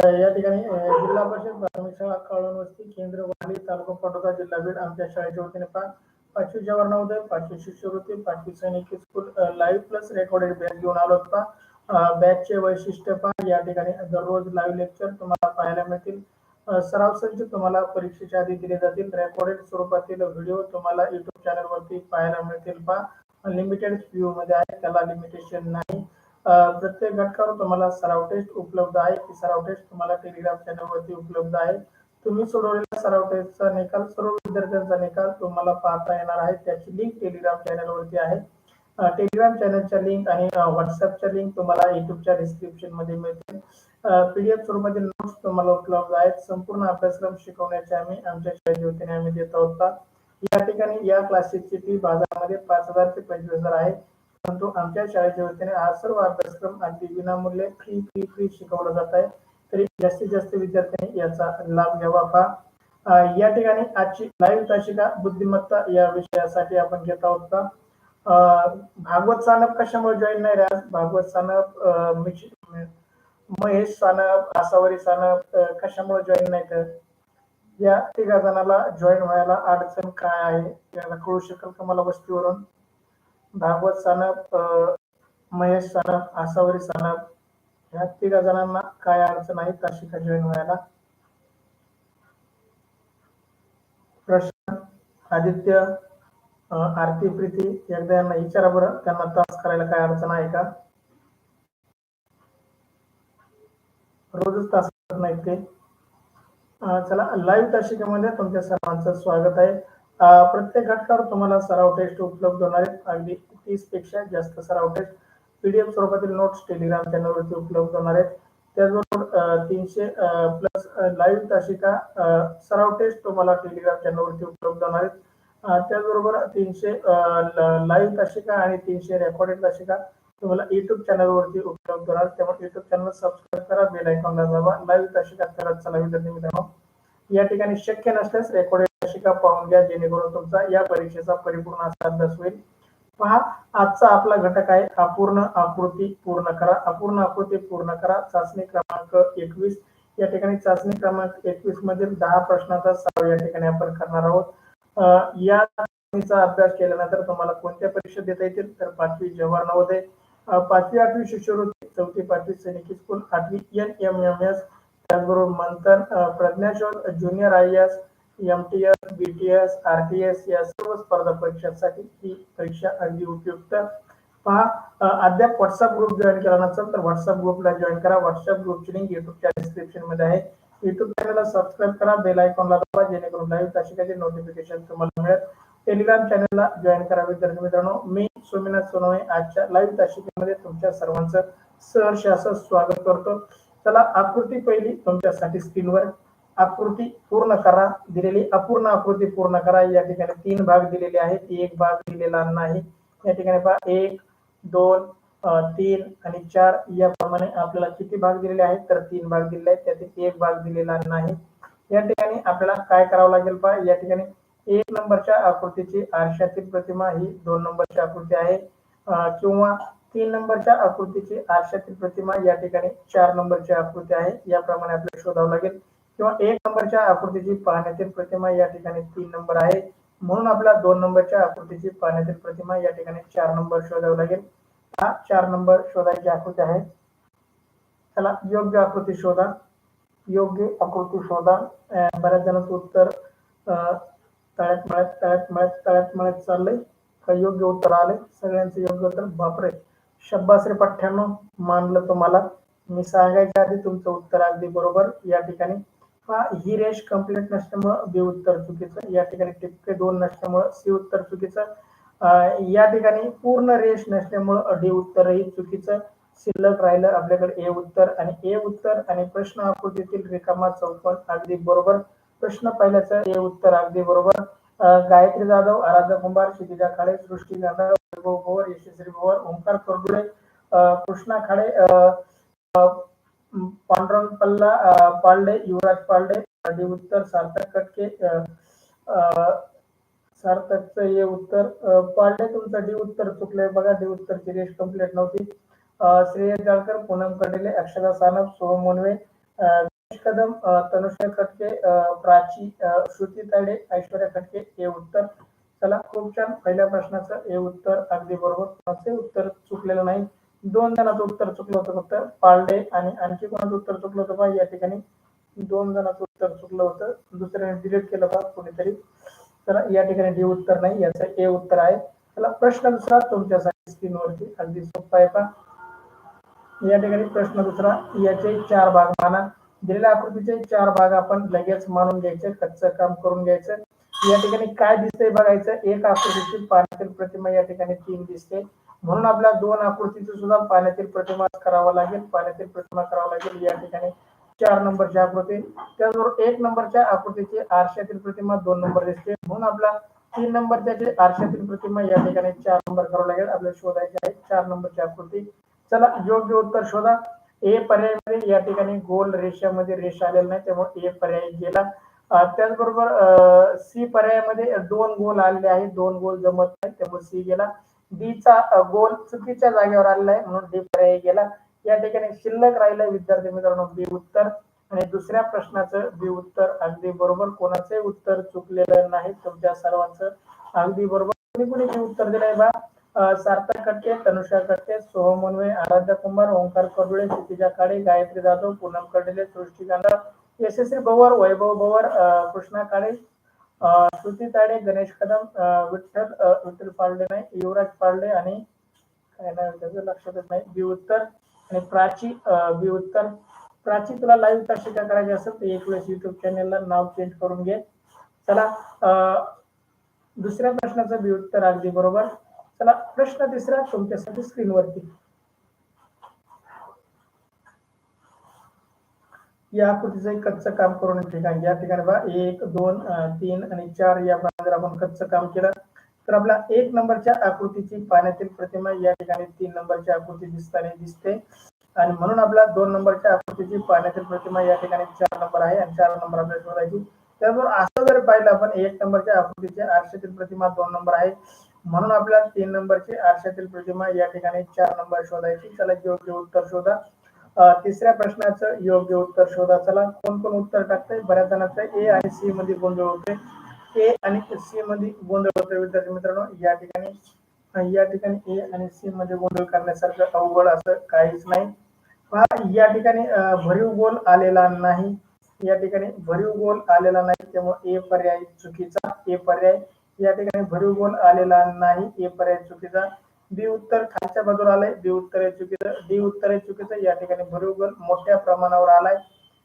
या ठिकाणी जिल्हा परिषद प्राथमिक शाळा काळवण वस्ती केंद्र वाली तालुका पाटोदा जिल्हा बीड आमच्या शाळेच्या वतीने पाचवी जवाहर पाचवी शिष्यवृत्ती पाचवी सैनिक school live plus recorded batch घेऊन आलो होता बॅचचे वैशिष्ट्य पहा या ठिकाणी दररोज लाईव्ह लेक्चर तुम्हाला पाहायला मिळतील. सराव संच तुम्हाला परीक्षेच्या आधी दिले जातील. रेकॉर्डेड स्वरूपातील व्हिडिओ तुम्हाला युट्यूब चॅनलवरती पाहायला मिळतील पहा. लिमिटेड व्ह्यू मध्ये आहे त्याला लिमिटेशन नाही. प्रत्येक घटकावर तुम्हाला सराव टेस्ट उपलब्ध आहे. ती सराव टेस्ट तुम्हाला टेलिग्राम चॅनलवरती उपलब्ध आहे. तुम्ही सोडवलेल्या सराव टेस्टचा निकाल सर्व विद्यार्थ्यांचा निकाल तुम्हाला पाहता येणार आहे. त्याची लिंक टेलिग्राम चॅनलवरती आहे. टेलिग्राम चॅनलच्या लिंक आणि व्हॉट्सअपच्या लिंक तुम्हाला युट्यूबच्या डिस्क्रिप्शनमध्ये मिळतील. पीडीएफ स्वरूपातील नोट्स तुम्हाला उपलब्ध आहेत. संपूर्ण अभ्यासक्रम शिकवण्याचे आम्ही आमच्या शाळेच्या वतीने आम्ही देत आहोत. या ठिकाणी या क्लासेसची फी बाजारामध्ये पाच हजार ते पंचवीस हजार आहे. परंतु आमच्या शाळेच्या वतीने आज सर्व अभ्यासक्रम अगदी विनामूल्य फ्री फ्री फ्री शिकवला जात आहे. तरी जास्तीत जास्त विद्यार्थ्यांनी याचा लाभ घ्यावा पहा या ठिकाणी आजची लाईव्ह ताशिका बुद्धिमत्ता या विषयासाठी आपण घेत आहोत का? भागवत सानप कशामुळे जॉईन नाही राहत? भागवत सानप महेश सानप आसावरी सानप कशामुळे जॉईन नाही तर या तिघा जणाला जॉईन व्हायला अडचण काय आहे? याला कळू शकेल का मला वस्तीवरून? भागवत सानप महेश सानप आसावरी सानप ह्या तिघा जणांना काय अडचण आहे ताशिका जॉईन व्हायला प्रश्न आदित्य आरती प्रीती एकदा यांना विचारा बरं त्यांना तास करायला काय अडचण आहे का? रोजच तास करत नाहीत ते. चला लाईव्ह तासिकेमध्ये तुमच्या सर्वांचं स्वागत आहे. प्रत्येक घटकावर तुम्हाला सराव टेस्ट उपलब्ध होणार आहेत. अगदी तीसपेक्षा जास्त सराव टेस्ट पीडीएफ स्वरूपातील नोट्स टेलिग्राम चॅनलवरती उपलब्ध होणार आहेत. त्याचबरोबर तीनशे प्लस लाईव्ह तासिका सराव टेस्ट तुम्हाला टेलिग्राम चॅनलवरती उपलब्ध होणार आहेत. त्याचबरोबर तीनशे लाईव्ह तासिका आणि तीनशे रेकॉर्डेड तासिका तुम्हाला युट्यूब चॅनलवरती उपलब्ध होणार त्यामुळे युट्यूब चॅनल सबस्क्राईब करा बेल आयकॉनला दाबा लाईव्ह तासिका करत चला मित्रांनो या ठिकाणी शक्य नसल्यास रेकॉर्डेड तासिका पाहून घ्या जेणेकरून तुमचा या परीक्षेचा परिपूर्ण असा अभ्यास होईल. पहा आजचा आपला घटक आहे अपूर्ण आकृती पूर्ण करा. अपूर्ण आकृती पूर्ण करा. चाचणी क्रमांक एकवीस. या ठिकाणी चाचणी क्रमांक एकवीस मधील दहा प्रश्नाचा सराव या ठिकाणी आपण करणार आहोत. या चाचणीचा अभ्यास केल्यानंतर तुम्हाला कोणत्या परीक्षा देता येतील? तर पाचवी जवाहर नवोदय पाचवी आठवी शिष्यवृत्ती चौथी पाचवी सैनिकी स्कूल आठवी एन एम एम एस त्याचबरोबर Manthan प्रज्ञाशोध junior I S M T S B T S R T S या सर्व स्पर्धा परीक्षांसाठी ही परीक्षा अगदी उपयुक्त. पहा अद्याप व्हॉट्सअप ग्रुप जॉईन केला नसेल तर व्हॉट्सअप ग्रुपला जॉईन करा. व्हॉट्सअप ग्रुपची लिंक युट्यूबच्या डिस्क्रिप्शनमध्ये आहे. युट्यूब चॅनलला सबस्क्राईब करा. बेल आयकॉनला दाबा जेणेकरून लाईव्ह तासिकाचे नोटिफिकेशन तुम्हाला मिळेल. टेलिग्राम चॅनलला जॉईन करा विद्यार्थी मित्रांनो. मी सोमीनाथ सोनवणे आजच्या लाईव्ह तासिकेमध्ये तुमच्या सर्वांचं सहर्ष असं स्वागत करतो. चला आकृती पहिली तुमच्यासाठी स्क्रीनवर आकृती पूर्ण करा दिलेली अपूर्ण आकृती पूर्ण करा. या ठिकाणी तीन भाग दिलेले आहेत. एक भाग दिलेला नाही. या ठिकाणी पहा एक दोन तीन आणि चार याप्रमाणे आपल्याला किती भाग दिलेले आहेत? तर तीन भाग दिलेले आहेत. त्यातील एक भाग दिलेला नाही. या ठिकाणी आपल्याला काय करावं लागेल पहा? या ठिकाणी एक नंबरच्या आकृतीची आरशातील प्रतिमा ही दोन नंबरची आकृती आहे. किंवा तीन नंबरच्या आकृतीची आरशातील प्रतिमा या ठिकाणी चार नंबरची आकृती आहे. याप्रमाणे आपल्याला शोधावं लागेल. किंवा एक नंबरच्या आकृतीची पाहण्यातील प्रतिमा या ठिकाणी तीन नंबर आहे. म्हणून आपल्या दोन नंबरच्या आकृतीची पाहण्यातील प्रतिमा या ठिकाणी चार नंबर शोधावं लागेल. हा चार नंबर शोधायची आकृती आहे. चला योग्य आकृती शोधा. योग्य आकृती शोधा. बऱ्याच जणांचं उत्तर तळ्यात मळ्यात तळ्यात मळ्यात तळ्यात मळ्यात चाललंय. का योग्य उत्तर आले सगळ्यांचं योग्य उत्तर बापरे! शब्बास पठ्ठ्याण्णव मानलं तुम्हाला. मी सांगायच्या आधी तुमचं उत्तर अगदी बरोबर. या ठिकाणी ही रेष कंप्लीट नसल्यामुळं बी उत्तर चुकीचं. या ठिकाणी टिपके दोन नसल्यामुळं सी उत्तर चुकीचं. या ठिकाणी पूर्ण रेष नसल्यामुळं डी उत्तरही चुकीचं. शिल्लक राहिलं आपल्याकडे ए उत्तर आणि ए उत्तर आणि प्रश्न आकृतीतील रिकामा चौकोन अगदी बरोबर. प्रश्न पहिल्याचं ए उत्तर अगदी बरोबर. गायत्री जाधव आराध्या कुंभार क्षितिजा खाडे सृष्टी जाधव वैभव यशस्वी पवार ओंकार करडुळे कृष्णा खाडे अं, पांडुरंग पल्ला पालडे युवराज पालडे डी उत्तर सार्थक कटके अं, सार्थकचं हे उत्तर पालडे तुमचं डी उत्तर चुकलंय बघा डी उत्तरची रेष कंप्लीट नव्हती. श्रेयस जाळकर पूनम कडेले अक्षरा सानप सोहम मुनवे अं, कदम तनुष्य खटके प्राची श्रुती ताडे ऐश्वर्या खटके हे उत्तर. चला खूप छान. पहिल्या प्रश्नाचं हे उत्तर अगदी बरोबर. उत्तर चुकलेलं नाही. दोन जणांचं उत्तर चुकलं होतं फक्त. पालडे आणि आणखी कोणाचं उत्तर चुकलं होतं बा? या ठिकाणी दोन जणांचं उत्तर चुकलं होतं. दुसऱ्याने डिलीट केलं बा कुणीतरी. तर या ठिकाणी डी उत्तर नाही याचं ए उत्तर आहे. त्याला प्रश्न दुसरा तुमच्यासाठी स्क्रीनवरती. अगदी सोपा आहे का या ठिकाणी प्रश्न दुसरा याचे चार भाग माना दिलेल्या आकृतीचे चार भाग आपण लगेच मानून घ्यायचे कच्चं काम करून घ्यायचं. या ठिकाणी काय दिसतंय बघायचं? एक आकृतीची पाण्यातील प्रतिमा या ठिकाणी तीन दिसते. म्हणून आपल्या दोन आकृतीचं सुद्धा पाण्यातील प्रतिमा करावा लागेल. पाण्यातील प्रतिमा करावा लागेल. या ठिकाणी चार नंबरची आकृती. त्याचबरोबर एक नंबरच्या आकृतीची आरशातील प्रतिमा दोन नंबर दिसते. म्हणून आपला तीन नंबरच्या आरशातील प्रतिमा या ठिकाणी चार नंबर करावं लागेल. आपल्याला शोधायची आहे चार नंबरची आकृती. चला योग्य उत्तर शोधा. ए पर्यायामध्ये या ठिकाणी गोल रेषामध्ये रेष आलेला नाही. त्यामुळे ए पर्याय गेला. अं, त्याचबरोबर सी पर्यायामध्ये दोन गोल आलेले आहेत. दोन गोल जमत नाही त्यामुळे सी गेला. डी चा गोल चुकीच्या जागेवर आलेला आहे म्हणून डी पर्याय गेला या ठिकाणी शिल्लक राहिलं विद्यार्थी मित्रांनो बी उत्तर. आणि दुसऱ्या प्रश्नाचं बी उत्तर अगदी बरोबर कोणाचे उत्तर चुकलेलं नाही तुमच्या सर्वांचं अगदी बरोबर. कोणी कोणी उत्तर दिलंय बा? सार्थक कटके तनुषा कटके सोहम मुनवे आराध्या कुंभार ओंकार कडुळे क्षितिजा काळे गायत्री जाधव पूनम कडले सृष्टी गांधा यशस्वी भवर वैभव भवर कृष्णा काळे श्रुती ताडे गणेश कदम विठ्ठल विठ्ठल पाळले नाही युवराज पाळले आणि काय नाव त्याचं? लक्षातच नाही. बी उत्तर आणि प्राची बी उत्तर. प्राची तुला लाईव्ह का करायची असेल तर एक वेळेस युट्यूब चॅनेलला नाव चेंज करून घे. चला दुसऱ्या प्रश्नाचं बी उत्तर अगदी बरोबर. चला प्रश्न तिसरा तुमच्यासाठी स्क्रीनवरती या आकृतीचं कच्चं काम करून ठिकाणी या ठिकाणी बघा एक दोन तीन आणि चार या जर आपण कच्चं काम केलं. तर आपला एक नंबरच्या आकृतीची पाण्यातील प्रतिमा या ठिकाणी तीन नंबरची आकृती दिसताना दिसते. आणि म्हणून आपला दोन नंबरच्या आकृतीची पाण्यातील प्रतिमा या ठिकाणी चार नंबर आहे आणि चार नंबर आपल्याला शोधायची. त्याचबरोबर असं जर पाहिलं आपण एक नंबरच्या आकृतीची आरशातील प्रतिमा दोन नंबर आहे. म्हणून आपल्याला तीन नंबरची आरशातील प्रतिमा या ठिकाणी चार नंबर शोधायची. चला योग्य उत्तर शोधा. तिसऱ्या प्रश्नाचं योग्य उत्तर शोधा. चला कोण कोण उत्तर टाकतंय? बऱ्याच जणांचं ए आणि सी मध्ये गोंधळ होते ए आणि सी मध्ये गोंधळ होते विद्यार्थी मित्रांनो या ठिकाणी या ठिकाणी ए आणि सी मध्ये गोंधळ करण्यासारखं अवघड असं काहीच नाही. या ठिकाणी भरीव गोल आलेला नाही. या ठिकाणी भरीव गोल आलेला नाही त्यामुळे ए पर्याय चुकीचा. ए पर्याय या ठिकाणी भरीव गोल आलेला नाही. ए पर्याय चुकीचा. बी उत्तर खालच्या बाजूला आलंय. बी उत्तर आहे चुकीचं डी उत्तर आहे चुकीचं या ठिकाणी बरोबर मोठ्या प्रमाणावर आलाय.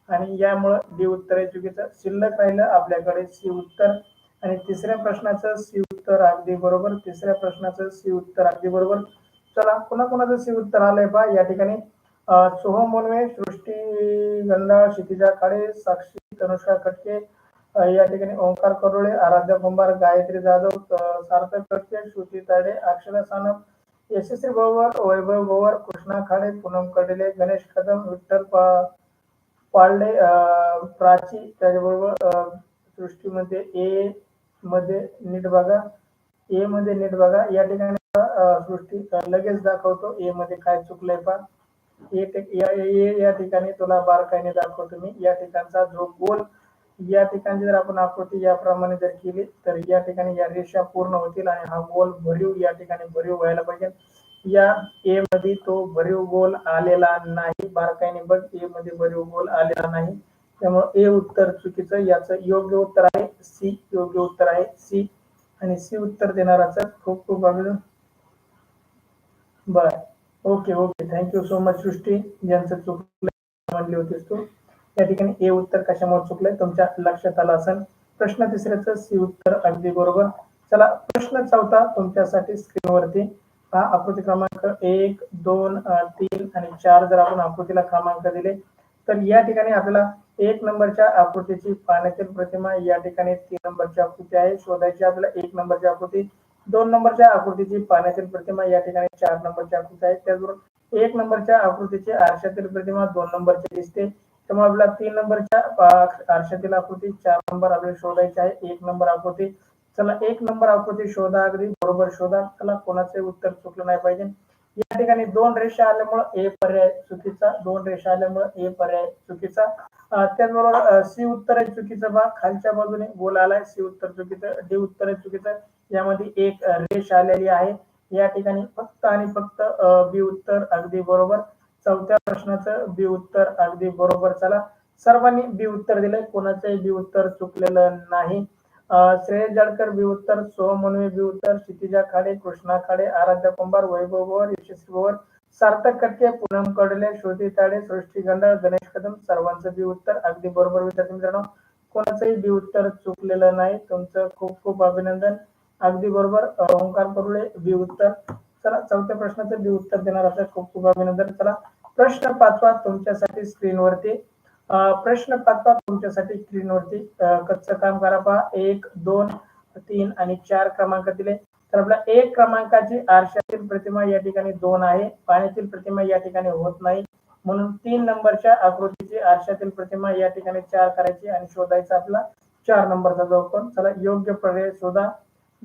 आणि यामुळं डी उत्तर आहे चुकीचं. शिल्लक राहिलं आपल्याकडे सी उत्तर. आणि तिसऱ्या प्रश्नाचं सी उत्तर अगदी बरोबर. तिसऱ्या प्रश्नाचं सी उत्तर अगदी बरोबर. चला पुन्हा कोणाचं सी उत्तर आलंय पहा. या ठिकाणी सोहम मोनवे सृष्टी गंधा क्षितिजा काळे साक्षी तनुषा खटके या ठिकाणी ओंकार करोळे आराध्य कुंभार गायत्री जाधव सार्थक खटके श्रुती ताडे अक्षरा सानप यशस्वी भवर वैभव भवर कृष्णा खाडे पूनम कडेले गणेश कदम विठ्ठल पा पाळले प्राची त्याच्याबरोबर सृष्टीमध्ये ए मध्ये नीट बघा ए मध्ये नीट बघा या ठिकाणी सृष्टी लगेच दाखवतो ए मध्ये काय चुकलंय पा ए या- या ठिकाणी तुला बारकाईने दाखवतो मी या ठिकाणचा जो गोल या ठिकाणी जर आपण आकृती याप्रमाणे जर केली तर या ठिकाणी या रेषा पूर्ण होतील आणि हा गोल भरीव या ठिकाणी भरीव व्हायला पाहिजे. या ए मध्ये तो भरीव गोल आलेला नाही. बारकाईने बघ ए मध्ये भरीव गोल आलेला नाही. त्यामुळे ए उत्तर चुकीचं याचं योग्य उत्तर आहे. सी योग्य उत्तर आहे. सी आणि सी उत्तर देणाराचं खूप खूप अभिनंदन. बर. Okay okay thank you so much Srushti. ज्यांचं चुकलं म्हणली होतीस तू. या ठिकाणी ए उत्तर कशामुळे चुकलंय? तुमच्या लक्षात आलं असेल. प्रश्न तिसऱ्याचं सी उत्तर अगदी बरोबर. चला प्रश्न चौथा तुमच्यासाठी स्क्रीनवरती हा आकृती क्रमांक एक दोन तीन आणि चार जर आपण आकृतीला क्रमांक दिले तर या ठिकाणी आपल्याला एक नंबरच्या आकृतीची पाण्यातील प्रतिमा या ठिकाणी तीन नंबरची आकृती आहे शोधायची आपल्याला एक नंबरची आकृती दोन नंबरच्या आकृतीची पाण्यातील प्रतिमा या ठिकाणी चार नंबरची आकृती आहे. त्याचबरोबर एक नंबरच्या आकृतीची आरशातील प्रतिमा दोन नंबरची दिसते. त्यामुळे आपल्याला तीन नंबरच्या आरशातील आकृती चार नंबर आपल्याला शोधायची आहे. एक नंबर आकृती. चला एक नंबर आकृती शोधा अगदी बरोबर शोधा. चला कोणाचे उत्तर चुकलं नाही पाहिजे. या ठिकाणी दोन रेषा आल्यामुळे ए पर्याय चुकीचा दोन रेषा आल्यामुळे ए पर्याय चुकीचा. त्याचबरोबर सी उत्तर आहे चुकीचं बा. खालच्या बाजूने गोल आलाय सी उत्तर चुकीचं डी उत्तर आहे चुकीचं. यामध्ये एक रेष आलेली आहे. या ठिकाणी फक्त आणि फक्त बी उत्तर अगदी बरोबर. चौथ्या प्रश्नाचं बी उत्तर अगदी बरोबर. चला सर्वांनी बी उत्तर दिलंय कोणाचंही बी उत्तर चुकलेलं नाही. अं, श्रेयस जळकर बी उत्तर सोहम मनवे बी उत्तर क्षितिजा खाडे कृष्णा खाडे आराध्या कुंभार वैभव गोवर यशस्वी गोवर सार्थक कटके पूनम कडले श्रुती ताडे सृष्टी गंड गणेश कदम सर्वांचं बी उत्तर अगदी बरोबर विद्यार्थी मित्रांनो. कोणाचंही बी उत्तर चुकलेलं नाही. तुमचं खूप खूप अभिनंदन. अगदी बरोबर ओंकार करुळे बी उत्तर चला चौथ्या प्रश्नाचं बी उत्तर देणार असं खूप खूप अभिनंदन. चला प्रश्न पाचवा तुमच्यासाठी स्क्रीनवरती. प्रश्न पाचवा तुमच्यासाठी स्क्रीनवरती. कच्चं काम करा पहा. एक दोन तीन आणि चार क्रमांक दिले तर आपल्या एक क्रमांकाची आरशातील प्रतिमा या ठिकाणी दोन आहे. पाण्यातील प्रतिमा या ठिकाणी होत नाही. म्हणून तीन नंबरच्या आकृतीची आरशातील प्रतिमा या ठिकाणी चार करायची आणि शोधायचा आपला चार नंबरचा जो पण चला योग्य पर्याय शोधा.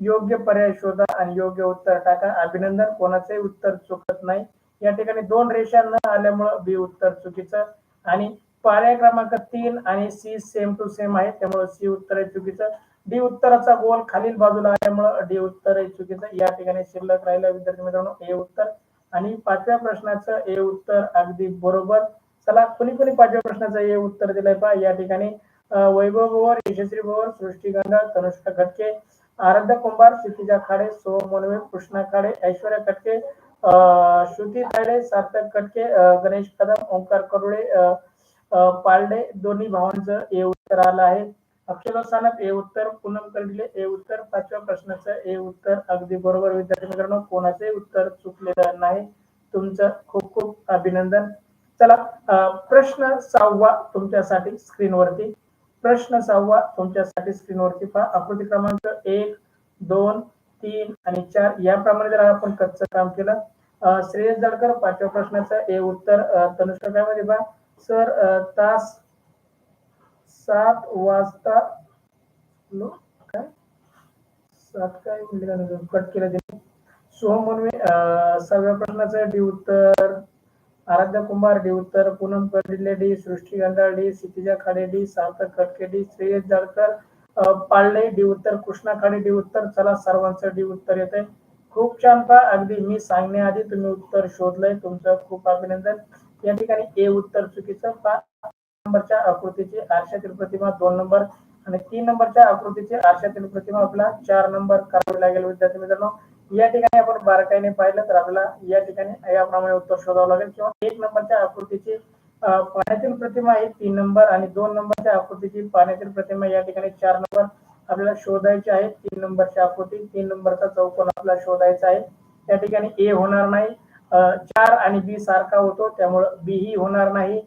योग्य पर्याय शोधा आणि योग्य उत्तर टाका. अभिनंदन. कोणाचंही उत्तर चुकत नाही. या ठिकाणी दोन रेषा न आल्यामुळं बी उत्तर चुकीचं. आणि पर्याय क्रमांक तीन आणि सी सेम टू सेम आहे. त्यामुळे सी उत्तर आहे चुकीचं. डी उत्तराचा गोल खालील बाजूला आल्यामुळं डी उत्तर आहे चुकीचं. या ठिकाणी शिल्लक राहिलं. विद्यार्थी मित्रांनो ए उत्तर. आणि पाचव्या प्रश्नाचं ए उत्तर अगदी बरोबर. चला कुणी कुणी पाचव्या प्रश्नाचं ए उत्तर दिलंय पहा. या ठिकाणी वैभव बोवर यशस्वी बोवर सृष्टी गंगा तनुष्का घटके आराध्या कुंभार क्षितिजा खाडे सोहम मोनवे कृष्णा खाडे ऐश्वर्या कटके अं, श्रुती तायडे सार्थक कटके गणेश कदम ओंकार करुळे पालडे दोन्ही भावांचं ए उत्तर आलं आहे. अक्षरा सानप ए उत्तर पूनम कर्डिले ए उत्तर पाचव्या प्रश्नाचं ए उत्तर. अगदी बरोबर विद्यार्थी मित्रांनो कोणाचे उत्तर चुकलेलं नाही. तुमचं खूप खूप अभिनंदन. चला प्रश्न सहावा तुमच्यासाठी स्क्रीनवरती. प्रश्न सहावा तुमच्यासाठी स्क्रीनवरती पहा. आकृती क्रमांक एक दोन तीन आणि चार. याप्रमाणे जर आपण कच्चं काम केलं श्रेयस जळकर पाचव्या प्रश्नाचं ए उत्तर तनुष्कामध्ये पहा सर तास सात वाजता काय? सात काय मिनिट कट केलं सोहम म्हणून सहाव्या प्रश्नाचं डी उत्तर. आराध्य कुंभार डी उत्तर Poonam Kardile D Srushti Gandhadi Sitija Khade D Sarthak Katke D Shreyas Jadkar पाळले डी उत्तर कृष्णा खाडे डी उत्तर चला सर्वांचं डी उत्तर येत. आहे खूप छान पहा. अगदी मी सांगण्याआधी तुम्ही उत्तर शोधलंय. तुमचं खूप अभिनंदन. या ठिकाणी ए उत्तर चुकीचं पा नंबरच्या आकृतीची आरशातील प्रतिमा दोन नंबर आणि तीन नंबरच्या आकृतीची आरशातील प्रतिमा आपला चार नंबर करावी लागेल. विद्यार्थी मित्रांनो या ठिकाणी आपण बारकाईने पाहिलं तर आपल्याला या ठिकाणी याप्रमाणे उत्तर शोधावं लागेल. किंवा एक नंबरच्या आकृतीची पाण्यातील प्रतिमा ही तीन नंबर आणि दोन नंबरच्या आकृतीची पाण्यातील प्रतिमा या ठिकाणी चार नंबर आपल्याला शोधायची आहे. तीन नंबरची आकृती तीन नंबरचा चौकोन आपल्याला शोधायचा आहे. त्या ठिकाणी ए होणार नाही. चार आणि बी सारखा होतो त्यामुळं बी ही होणार नाही.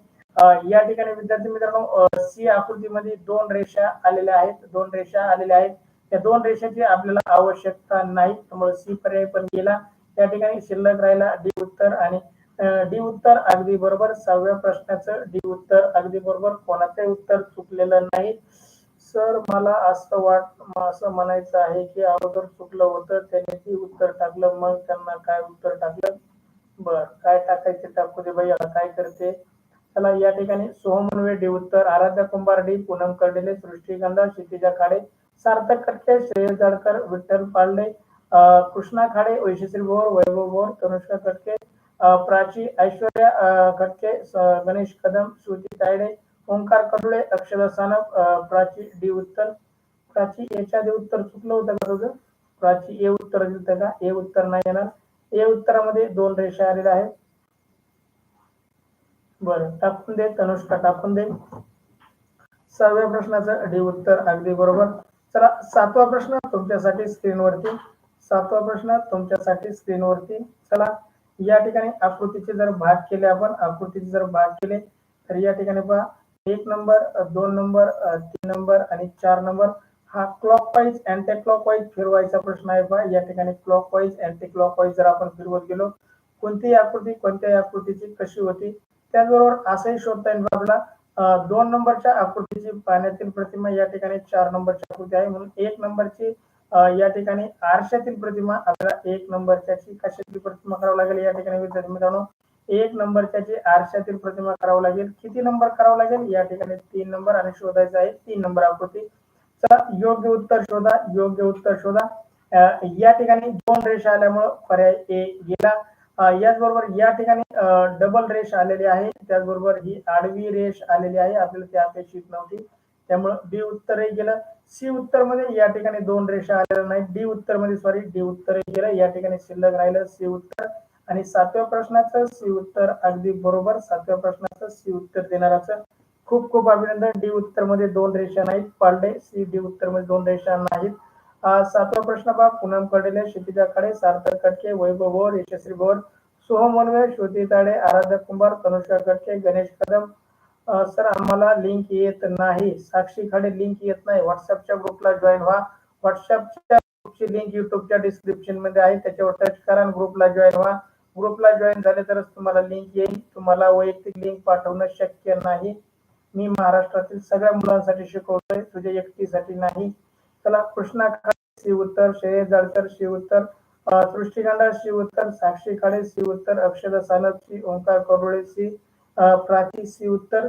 या ठिकाणी विद्यार्थी मित्रांनो सी आकृतीमध्ये दोन रेषा आलेल्या आहेत दोन रेषा आलेल्या आहेत. त्या दोन रेषेची आपल्याला आवश्यकता नाही. त्यामुळे सी पर्याय पण गेला. त्या ठिकाणी शिल्लक राहिला डी उत्तर आणि डी उत्तर अगदी बरोबर. सहाव्या प्रश्नाचं डी उत्तर अगदी बरोबर. कोणाचंही उत्तर चुकलेलं नाही. सर मला असं वाट असं म्हणायचं आहे की अगोदर चुकलं होतं त्याने ती उत्तर टाकलं मग त्यांना काय उत्तर टाकलं? बर काय टाकायचे टाकू दे बाई काय करते? चला या ठिकाणी सोहमनवे डी उत्तर आराध्या कुंभार डी पूनम कर्डिले सृष्टीगंधा क्षितिजा काळे सार्थक कट्टे श्रेय जाडकर विठ्ठल पांडे कृष्णा खाडे वैशश्री भोर वैभव भोर तनुष्का कटके प्राची ऐश्वर्या कटके गणेश कदम श्रुती तायडे ओंकार कडुळे अक्षरा सानप प्राची डी उत्तर प्राची याच्या आधी उत्तर चुकलं होतं का तुझं? प्राची ए उत्तर दिलं का? ए उत्तर नाही येणार. ए उत्तरामध्ये दोन रेषा आलेल्या आहेत. बरं टाकून दे तनुष्का टाकून दे. सर्व प्रश्नाचं डी उत्तर अगदी बरोबर. चला सातवा प्रश्न तुमच्यासाठी स्क्रीनवरती सातवा प्रश्न तुमच्यासाठी स्क्रीनवरती चला या ठिकाणी आकृतीचे जर भाग केले आपण आकृतीचे जर भाग केले तर या ठिकाणी पहा. एक नंबर दोन नंबर तीन नंबर आणि चार नंबर हा clockwise anticlockwise फिरवायचा प्रश्न आहे पहा. या ठिकाणी clockwise anticlockwise जर आपण फिरवत गेलो कोणतीही आकृती कोणत्याही आकृतीची कशी होती त्याचबरोबर असंही शोधता येईल बा आपला दोन नंबरच्या आकृतीची पाण्यातील प्रतिमा या ठिकाणी चार नंबरची आकृती आहे. म्हणून एक नंबरची या ठिकाणी आरशातील प्रतिमा आपल्याला एक नंबरच्याची कशाची प्रतिमा करावं लागेल या ठिकाणी विद्यार्थी मित्रांनो? एक नंबरच्याची आरशातील प्रतिमा करावं लागेल. किती नंबर करावं लागेल? या ठिकाणी तीन नंबर आणि शोधायचा आहे. तीन नंबर आकृती. चला योग्य उत्तर शोधा योग्य उत्तर शोधा. या ठिकाणी दोन रेषा आल्यामुळं पर्याय ए गेला. याचबरोबर या ठिकाणी डबल रेष आलेली आहे. त्याचबरोबर ही आडवी रेष आलेली आहे. आपल्याला ती अपेक्षित नव्हती. त्यामुळे बी उत्तरही गेलं. सी उत्तरमध्ये या ठिकाणी दोन रेषा आलेल्या नाहीत डी उत्तरमध्ये सॉरी डी उत्तर गेलं. या ठिकाणी शिल्लक राहिलं सी उत्तर. आणि सातव्या प्रश्नाचं सी उत्तर अगदी बरोबर. सातव्या प्रश्नाचं सी उत्तर देणाराचं खूप खूप अभिनंदन. डी उत्तरमध्ये दोन रेषा नाहीत पालडे सी डी उत्तरमध्ये दोन रेषा नाहीत. सातवा प्रश्न पहा. पूनम कडेले क्षितिजा खाडे सार्थक कटके वैभव बोर यशस्वी बोर सोहम वनवे श्रुती ताडे आराध्य कुंभार तनुषा कटके गणेश कदम. सर आम्हाला लिंक येत नाही. साक्षी खाडे लिंक येत नाही. व्हॉट्सअपच्या ग्रुपला जॉईन व्हा. व्हॉट्सअपच्या ग्रुपची लिंक युट्यूबच्या डिस्क्रिप्शनमध्ये आहे. त्याच्यावर टच करा ग्रुपला जॉईन व्हा. ग्रुपला जॉईन झाले तरच तुम्हाला लिंक येईल. तुम्हाला वैयक्तिक लिंक पाठवणं शक्य नाही. मी महाराष्ट्रातील सगळ्या मुलांसाठी शिकवतोय. तुझ्या एकटीसाठी नाही. चला कृष्णा खाडे उत्तर श्रेय जळकर शी उत्तर सृष्टीकांडा सृष्टिकांडा उत्तर साक्षी काळे सी उत्तर Akshada Sanap C Omkar Karole C Prachi C उत्तर.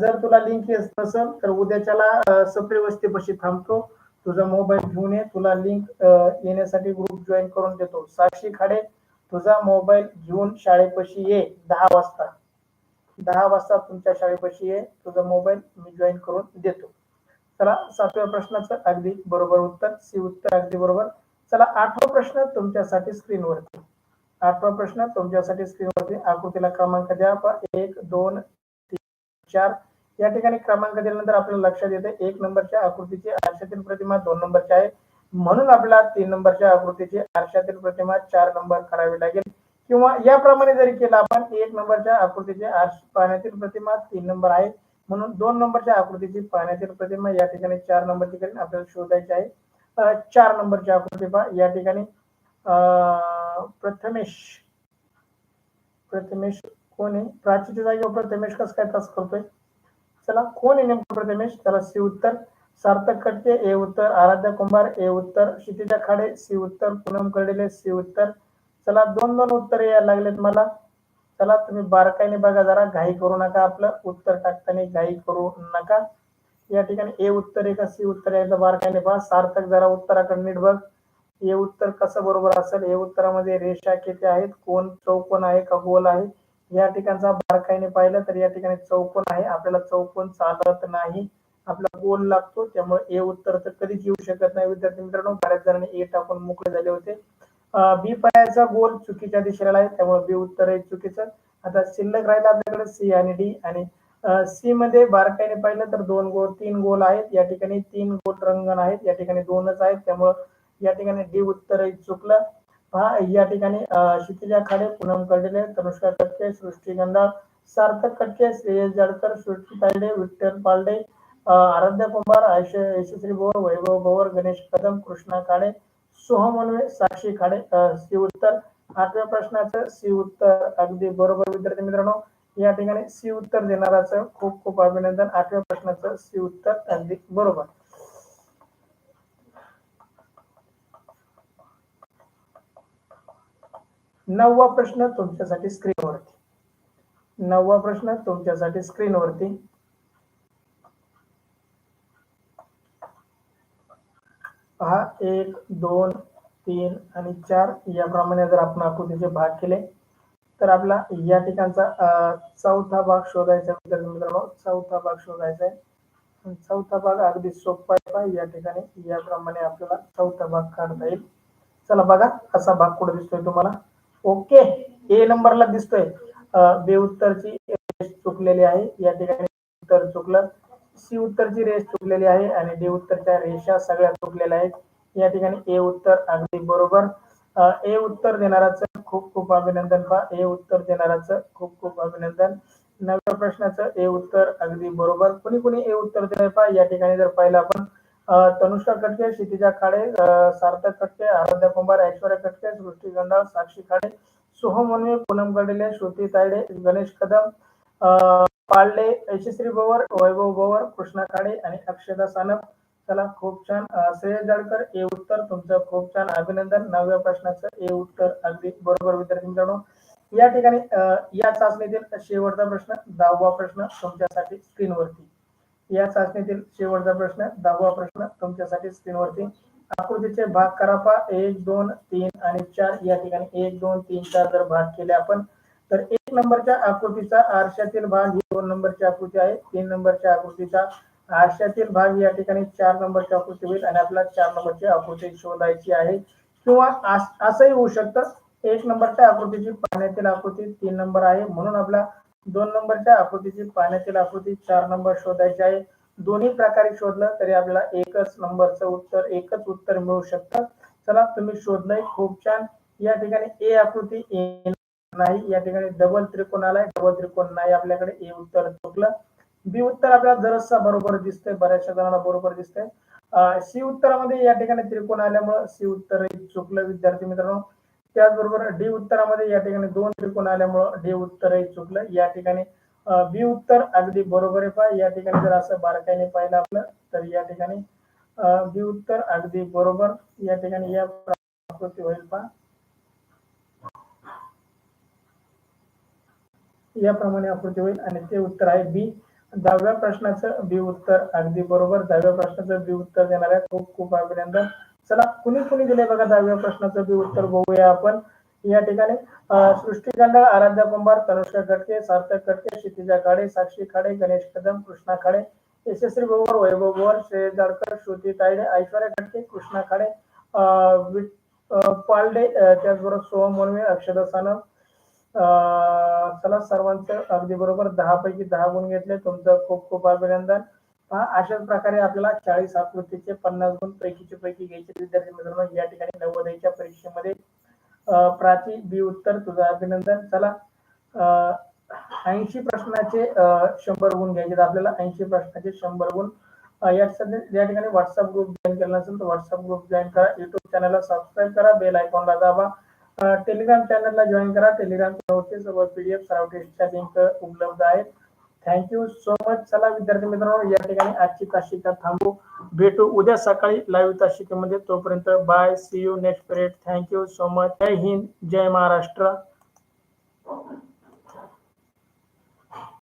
जर तुला लिंक येत नसेल तर उद्याच्याला अं, वस्तीपाशी थांबतो. तुझा मोबाईल घेऊन ये तुला लिंक येण्यासाठी ग्रुप जॉईन करून देतो. साक्षी खाडे तुझा मोबाईल घेऊन शाळेपाशी ये दहा वाजता. दहा वाजता तुमच्या शाळेपाशी ये तुझा मोबाईल मी जॉईन करून देतो. चला सातव्या प्रश्नाचं अगदी बरोबर उत्तर सी उत्तर अगदी बरोबर. चला आठवा प्रश्न तुमच्यासाठी स्क्रीनवरती. आठवा प्रश्न तुमच्यासाठी स्क्रीनवरती. आकृतीला क्रमांक द्या. एक दोन तीन चार. या ठिकाणी क्रमांक दिल्यानंतर आपल्याला लक्षात येते एक नंबरच्या आकृतीची आरशातील प्रतिमा दोन नंबरची आहे. म्हणून आपल्याला तीन नंबरच्या आकृतीची आरशातील प्रतिमा चार नंबर करावी लागेल. किंवा याप्रमाणे जरी केलं आपण एक नंबरच्या आकृतीचे आरश पाण्यातील प्रतिमा तीन नंबर आहे. म्हणून दोन नंबरच्या आकृतीची पाण्यातील प्रतिमा या ठिकाणी चार नंबरची करेन. आपल्याला शोधायची आहे. चार नंबरची आकृती पहा. या ठिकाणी प्रथमेश प्रथमेश कोण? आहे प्राचीच्या जागेवर प्रथमेश कसं काय तास करतोय? चला कोण आहे नेमकं प्रथमेश? त्याला सी उत्तर सार्थक कटके ए उत्तर आराध्या कुंभार ए उत्तर क्षितिजा खाडे सी उत्तर पूनम कर्डिले सी उत्तर. चला दोन दोन उत्तर यायला लागलेत मला. चला तुम्ही बारकाईने बघा जरा घाई करू नका आपलं उत्तर टाकताना घाई करू नका. या ठिकाणी ए उत्तर आहे का सी उत्तर आहे एकदा बारकाईने पहा. सार्थक जरा उत्तराकडे नीट बघ. ए उत्तर कसं बरोबर असेल? ए उत्तरामध्ये रेषा किती आहेत? कोण चौकोन आहे का गोल आहे? या ठिकाणचा बारकाईने पाहिलं तर या ठिकाणी चौकोन आहे. आपल्याला चौकोन चालत नाही. आपला गोल लागतो. त्यामुळे ए उत्तर तर कधीच येऊ शकत नाही. विद्यार्थी मित्रांनो बऱ्याच जणांनी ए टाकून मोकळे झाले होते. बी पायाचा गोल चुकीच्या दिशेला आहे त्यामुळे बी उत्तर आहे चुकीचं. आता शिल्लक राहिलं आपल्याकडे सी आणि डी आणि सी मध्ये बारकाईने पाहिलं तर दोन गोल तीन गोल आहेत. या ठिकाणी तीन गोल रंगण आहेत. या ठिकाणी दोनच आहेत. त्यामुळं या ठिकाणी डी उत्तर चुकलं. पहा या ठिकाणी क्षितिजा खाडे पूनम कर्डिले तनुष्का कटके सृष्टी गंधा सार्थक कटके श्रेयस जाडकर सृष्टी तायडे विठ्ठल पालडे आराध्य कुंभार आयुष्य यशस्वी बोर वैभव भवर गणेश कदम कृष्णा काळे सोहम अनवे साक्षी खाडे सी उत्तर. आठव्या प्रश्नाचं सी उत्तर. अगदी बरोबर विद्यार्थी मित्रांनो या ठिकाणी सी उत्तर देणाराचं खूप खूप अभिनंदन. आठव्या प्रश्नाचं सी उत्तर अगदी बरोबर. नववा प्रश्न तुमच्यासाठी स्क्रीनवरती नववा प्रश्न तुमच्यासाठी स्क्रीनवरती पहा एक दोन तीन आणि चार. याप्रमाणे जर आपण आकृतीचे भाग केले तर आपला या ठिकाणचा चौथा भाग शोधायचा विद्यार्थी मित्रांनो चौथा भाग शोधायचा आहे. चौथा भाग अगदी सोपा आहे या ठिकाणी याप्रमाणे आपल्याला चौथा भाग काढता येईल. चला बघा असा भाग कुठे दिसतोय तुम्हाला? ओके ए नंबरला दिसतोय. अं, बे उत्तरची चुकलेली आहे. या ठिकाणी उत्तर चुकलं. सी उत्तरची रेष चुकलेली आहे आणि डी उत्तरच्या रेषा सगळ्या चुकलेल्या आहेत. या ठिकाणी ए उत्तर अगदी बरोबर. ए उत्तर देणाराचं खूप खूप अभिनंदन पहा. ए उत्तर देणाराचं खूप खूप अभिनंदन. नव्या प्रश्नाचं ए उत्तर अगदी बरोबर. कुणी कुणी ए उत्तर दिलंय पहा? या ठिकाणी जर पाहिलं आपण अं, तनुषा कटके क्षितिजा खाडे सार्थक कटके आराध्या कुंभार ऐश्वर्या कटके सृष्टी गंडाळ साक्षी खाडे सोहम मनवे पूनम गडेले श्रुती तायडे गणेश कदम अं, पाळले. यशस्वी बवर वैभव बवर कृष्णा खाडे आणि अक्षदा सानप. चला खूप छान. श्रेय जाडकर ए उत्तर. तुमचं खूप छान अभिनंदन. नवव्या प्रश्नाचं ए उत्तर. अगदी बरोबर विद्यार्थी मित्रांनो. या ठिकाणी या चाचणीतील शेवटचा प्रश्न दहावा प्रश्न तुमच्यासाठी स्क्रीनवरती. या चाचणीतील शेवटचा प्रश्न दहावा प्रश्न तुमच्यासाठी स्क्रीनवरती. आकृतीचे भाग करा पा एक दोन तीन आणि चार. या ठिकाणी एक दोन तीन चार जर भाग केले आपण तर एक नंबरच्या आकृतीचा आरशातील भाग ही दोन नंबरची आकृती आहे. तीन नंबरच्या आकृतीचा आरशातील भाग या ठिकाणी चार नंबरची आकृती होईल आणि आपल्याला चार नंबरची आकृती शोधायची आहे. किंवा असंही होऊ शकतं. एक नंबरच्या आकृतीची पाण्यातील आकृती तीन नंबर आहे. म्हणून आपला दोन नंबरच्या आकृतीची पाण्यातील आकृती चार नंबर शोधायची आहे. दोन्ही प्रकारे शोधलं तरी आपल्याला एकच नंबरचं उत्तर एकच उत्तर मिळू शकतं. चला तुम्ही शोधलंय. खूप छान. या ठिकाणी ए आकृती ए नाही या ठिकाणी डबल त्रिकोण आलाय. डबल त्रिकोण नाही आपल्याकडे. ए उत्तर चुकलं. बी उत्तर आपल्याला जरसा बरोबर दिसतंय. बऱ्याचशा जणांना बरोबर दिसतंय. सी उत्तरामध्ये या ठिकाणी त्रिकोण आल्यामुळं सी उत्तर चुकलं विद्यार्थी मित्रांनो. त्याचबरोबर डी उत्तरामध्ये या ठिकाणी दोन त्रिकोण आल्यामुळं डी उत्तरही चुकलं. या ठिकाणी बी उत्तर अगदी बरोबर आहे पहा. या ठिकाणी जर असं बारकाईने पाहिलं आपलं तर या ठिकाणी बी उत्तर अगदी बरोबर. या ठिकाणी या प्रकृती होईल पहा. याप्रमाणे आकृती होईल. आणि ते उत्तर आहे बी दहाव्या प्रश्नाचं बी उत्तर अगदी बरोबर. दहाव्या प्रश्नाचं बी उत्तर देणाऱ्या खूप खूप अभिनंदन. चला कुणी कुणी दिले बघा दहाव्या प्रश्नाचं बी उत्तर बघूया आपण. या ठिकाणी अं, सृष्टी आराध्या कुंभार तनुष्का खडके सार्थक खडके क्षितिजा खाडे साक्षी खाडे गणेश कदम कृष्णा खाडे यशस्वी गोवर वैभव गोवर श्रेय जाडकर श्रुती तायडे ऐश्वर्या खडके कृष्णा खाडे अं, पालडे त्याचबरोबर सोहम मोनवे अक्षदा सानप चला सर्वांचं अगदी बरोबर दहा पैकी दहा गुण घेतले. तुमचं खूप खूप अभिनंदन. अशाच प्रकारे आपल्याला चाळीस आकृतीचे पन्नास गुण पैकीचे पैकी घ्यायचे. विद्यार्थी मित्रांनो या ठिकाणी नवोदयच्या परीक्षेमध्ये प्राची बी उत्तर तुझं अभिनंदन. चला ऐंशी प्रश्नाचे शंभर गुण घ्यायचे. आपल्याला ऐंशी प्रश्नाचे शंभर गुण. या या ठिकाणी व्हॉट्सअप ग्रुप जॉईन केला नसेल तर व्हॉट्सअप ग्रुप जॉईन करा. युट्यूब चॅनलला सबस्क्राईब करा. बेल आयकॉनला दाबा. टेलिग्राम चॅनलला जॉईन करा. टेलिग्राम नव्हते पीडीएफ सराव टेस्टच्या लिंक उपलब्ध आहेत. थँक्यू सो मच चला विद्यार्थी मित्रांनो या ठिकाणी आजची तासिका थांबू. भेटू उद्या सकाळी लाईव्ह तासिकेमध्ये. तोपर्यंत bye see you next period thank you so much जय हिंद. जय महाराष्ट्र.